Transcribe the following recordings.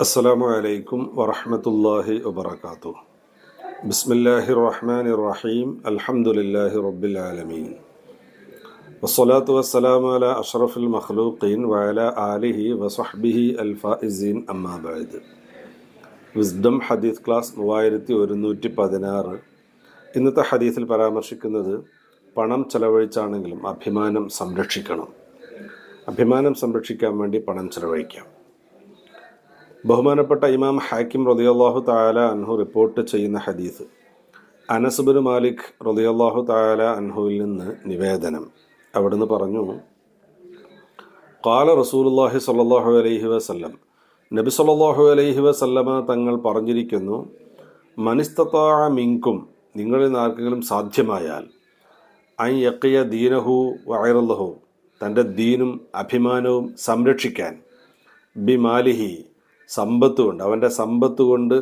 അസ്സലാമു അലൈക്കും വറഹ്മത്തുള്ളാഹി വബറകാതുഹു ബിസ്മില്ലാഹിർ റഹ്മാനിർ റഹീം അൽഹംദുലില്ലാഹി റബ്ബിൽ ആലമീൻ വസ്സലാത്തു വസ്സലാമു അലാ അഷ്റഫിൽ മഖ്ലൂഖീൻ വഅലാ ആലിഹി വസഹ്ബിഹി അൽ അമ്മാബായത് അമ്മാ വിസ്ഡം ഹദീസ് ക്ലാസ് മൂവായിരത്തി ഒരുന്നൂറ്റി പതിനാറ് ഇന്നത്തെ ഹദീത്തിൽ പരാമർശിക്കുന്നത് പണം ചെലവഴിച്ചാണെങ്കിലും അഭിമാനം സംരക്ഷിക്കണം. അഭിമാനം സംരക്ഷിക്കാൻ വേണ്ടി പണം ചെലവഴിക്കാം. ബഹുമാനപ്പെട്ട ഇമാം ഹാക്കിം റളിയല്ലാഹു താല അൻഹു റിപ്പോർട്ട് ചെയ്യുന്ന ഹദീസ് അനസുബിൻ മാലിക് റളിയല്ലാഹു താല അൻഹുവിൽ നിന്ന് നിവേദനം. അവിടുന്ന് പറഞ്ഞു കാല റസൂലുല്ലാഹി സ്വല്ലല്ലാഹു അലൈഹി വസല്ലം നബി സല്ലാഹു അലൈഹി വസല്ലമ തങ്ങൾ പറഞ്ഞിരിക്കുന്നു മനിസ്തത്താ മിങ്കും നിങ്ങളിൽ നിന്ന് ആർക്കെങ്കിലും സാധ്യമായാൽ ഐ യക്കിയ ദീനഹു വയറല്ലഹു തന്റെ ദീനും അഭിമാനവും സംരക്ഷിക്കാൻ ബി മാലിഹി സമ്പത്ത് കൊണ്ട് അവന്റെ സമ്പത്ത് കൊണ്ട്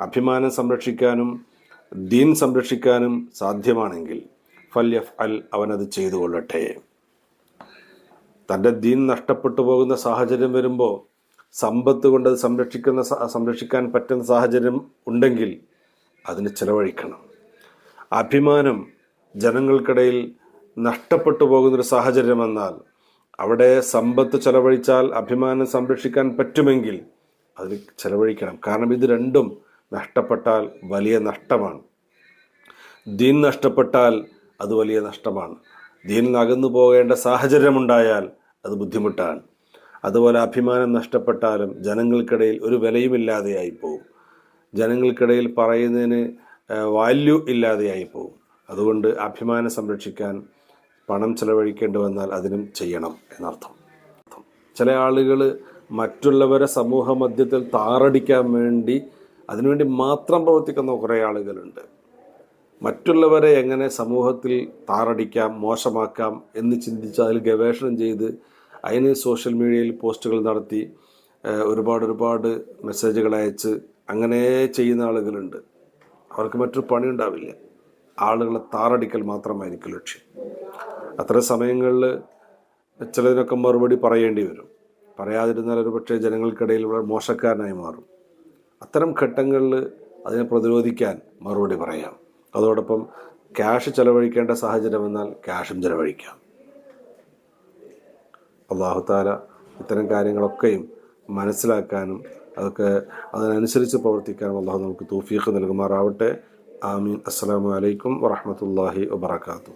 അഭിമാനം സംരക്ഷിക്കാനും ദീൻ സംരക്ഷിക്കാനും സാധ്യമാണെങ്കിൽ ഫല്യഫ് അൽ അവനത് ചെയ്തു കൊള്ളട്ടെ തന്റെ ദീൻ നഷ്ടപ്പെട്ടു പോകുന്ന സാഹചര്യം വരുമ്പോൾ സമ്പത്ത് കൊണ്ട് അത് സംരക്ഷിക്കുന്ന സംരക്ഷിക്കാൻ പറ്റുന്ന സാഹചര്യം ഉണ്ടെങ്കിൽ അതിന് ചെലവഴിക്കണം. അഭിമാനം ജനങ്ങൾക്കിടയിൽ നഷ്ടപ്പെട്ടു പോകുന്നൊരു സാഹചര്യം എന്നാൽ അവിടെ സമ്പത്ത് ചെലവഴിച്ചാൽ അഭിമാനം സംരക്ഷിക്കാൻ പറ്റുമെങ്കിൽ അതിൽ ചെലവഴിക്കണം. കാരണം ഇത് രണ്ടും നഷ്ടപ്പെട്ടാൽ വലിയ നഷ്ടമാണ്. ദീൻ നഷ്ടപ്പെട്ടാൽ അത് വലിയ നഷ്ടമാണ്. ദീൻ അകന്നു പോകേണ്ട സാഹചര്യമുണ്ടായാൽ അത് ബുദ്ധിമുട്ടാണ്. അതുപോലെ അഭിമാനം നഷ്ടപ്പെട്ടാലും ജനങ്ങൾക്കിടയിൽ ഒരു വിലയുമില്ലാതെയായി പോകും ജനങ്ങൾക്കിടയിൽ പറയുന്നതിന് വാല്യൂ ഇല്ലാതെയായി പോകും അതുകൊണ്ട് അഭിമാനം സംരക്ഷിക്കാൻ പണം ചെലവഴിക്കേണ്ടി വന്നാൽ അതിനും ചെയ്യണം എന്നർത്ഥം. ചില ആളുകൾ മറ്റുള്ളവരെ സമൂഹ മധ്യത്തിൽ താറടിക്കാൻ വേണ്ടി അതിനുവേണ്ടി മാത്രം പ്രവർത്തിക്കുന്ന കുറേ ആളുകളുണ്ട്. മറ്റുള്ളവരെ എങ്ങനെ സമൂഹത്തിൽ താറടിക്കാം മോശമാക്കാം എന്ന് ചിന്തിച്ച് അതിൽ ഗവേഷണം ചെയ്ത് അതിന് സോഷ്യൽ മീഡിയയിൽ പോസ്റ്റുകൾ നടത്തി ഒരുപാട് ഒരുപാട് മെസ്സേജുകൾ അയച്ച് അങ്ങനെ ചെയ്യുന്ന ആളുകളുണ്ട്. അവർക്ക് മറ്റൊരു പണി ഉണ്ടാവില്ല ആളുകളെ താറടിക്കൽ മാത്രമായിരിക്കും ലക്ഷ്യം. അത്തരം സമയങ്ങളിൽ ചിലതിനൊക്കെ മറുപടി പറയേണ്ടി വരും. പറയാതിരുന്നാൽ ഒരു പക്ഷേ ജനങ്ങൾക്കിടയിൽ മോശക്കാരനായി മാറും. അത്തരം ഘട്ടങ്ങളിൽ അതിനെ പ്രതിരോധിക്കാൻ മറുപടി പറയാം. അതോടൊപ്പം ക്യാഷ് ചെലവഴിക്കേണ്ട സാഹചര്യം വന്നാൽ ക്യാഷും ചെലവഴിക്കാം. അള്ളാഹുത്താല ഇത്തരം കാര്യങ്ങളൊക്കെയും മനസ്സിലാക്കാനും അതൊക്കെ അതിനനുസരിച്ച് പ്രവർത്തിക്കാനും അള്ളാഹു നമുക്ക് തൗഫീഖ് നൽകുമാറാവട്ടെ. ആമീൻ. അസ്സലാമു അലൈക്കും വറഹ്മത്തുള്ളാഹി വബറകാതുഹു.